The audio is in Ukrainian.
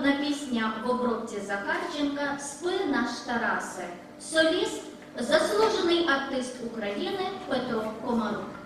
народна пісня в обробці Захарченка Спи наш Тарасе. Соліст, заслужений артист України Петро Комарук.